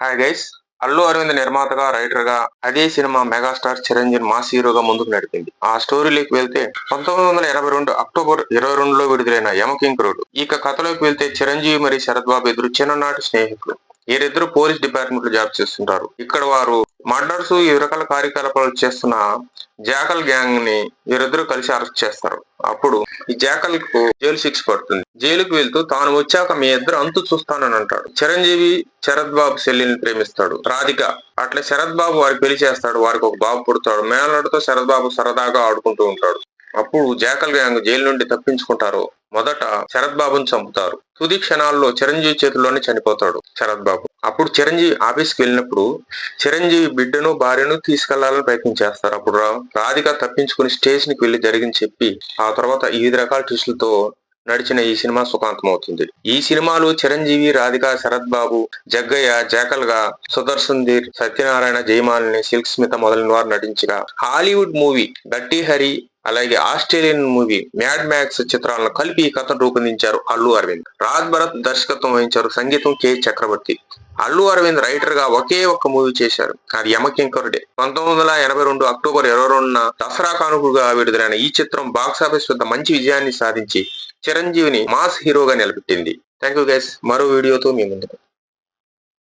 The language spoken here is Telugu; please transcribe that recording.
హాయ్ గైస్ అల్లు అరవింద్ నిర్మాతగా రైటర్గా అదే సినిమా మెగాస్టార్ చిరంజీవి మాస్ హీరోగా ముందుకు నడిపింది. ఆ స్టోరీలోకి వెళ్తే పంతొమ్మిది వందల ఎనభై రెండు అక్టోబర్ ఇరవై రెండులో విడుదలైన యమకింకరుడు. ఇక కథలోకి వెళ్తే చిరంజీవి మరియు శరత్ బాబు ఎదురు చిన్ననాటి స్నేహితులు వీరిద్దరు పోలీస్ డిపార్ట్మెంట్లో జాబ్ చేస్తుంటారు. ఇక్కడ వారు మర్డర్స్ ఈ రకాల కార్యకలాపాలు చేస్తున్న జాకల్ గ్యాంగ్ని వీరిద్దరూ కలిసి అరెస్ట్ చేస్తారు. అప్పుడు ఈ జాకల్కు జైలు శిక్ష పడుతుంది. జైలుకు వెళ్తూ తాను వచ్చాక మీ ఇద్దరు అంతు చూస్తానని అంటాడు. చిరంజీవి శరత్ బాబు చెల్లిని ప్రేమిస్తాడు. రాధిక అట్లా శరత్ బాబు వారికి పెళ్ళి చేస్తాడు. వారికి ఒక బాబు పుడతాడు. మేనలుడితో శరత్ బాబు సరదాగా ఆడుకుంటూ ఉంటాడు. అప్పుడు జాకల్ గ్యాంగ్ జైలు నుండి తప్పించుకుంటారు. మొదట శరత్ బాబును చంపుతారు. తుది క్షణాల్లో చిరంజీవి చేతుల్లోనే చనిపోతాడు శరత్ బాబు అప్పుడు చిరంజీవి ఆఫీస్కి వెళ్ళినప్పుడు చిరంజీవి బిడ్డను భార్యను తీసుకెళ్ళాలని ప్రయత్నం చేస్తారు. అప్పుడు రా- రాధిక తప్పించుకుని స్టేషన్కి వెళ్ళి జరిగింది చెప్పి ఆ తర్వాత వివిధ రకాల ట్విస్టులతో నడిచిన ఈ సినిమా సుఖాంతం అవుతుంది ఈ సినిమాలో చిరంజీవి రాధిక శరత్ బాబు జగ్గయ్య జాకల్గా సుదర్శన్ ధీర్ సత్యనారాయణ జయమాలిని సిల్క్ స్మిత మొదలైన వారు నటించగా హాలీవుడ్ మూవీ గట్టి హరి అలాగే ఆస్ట్రేలియన్ మూవీ మ్యాడ్ మ్యాక్స్ చిత్రాలను కలిపి ఈ కథను రూపొందించారు అల్లు అరవింద్. రాజ్ భరత్ దర్శకత్వం వహించారు సంగీతం కె. చక్రవర్తి. అల్లు అరవింద్ రైటర్గా ఒకే ఒక్క మూవీ చేశారు. అది యమకింకరుడే పంతొమ్మిది వందల ఎనభై రెండు అక్టోబర్ ఇరవై రెండున దసరా కానుకగా విడుదలైన ఈ చిత్రం బాక్సాఫీస్ వద్ద మంచి విజయాన్ని సాధించి చిరంజీవిని మాస్ హీరోగా నిలబెట్టింది. Thank you guys. మరో వీడియోతో మీ ముందుకు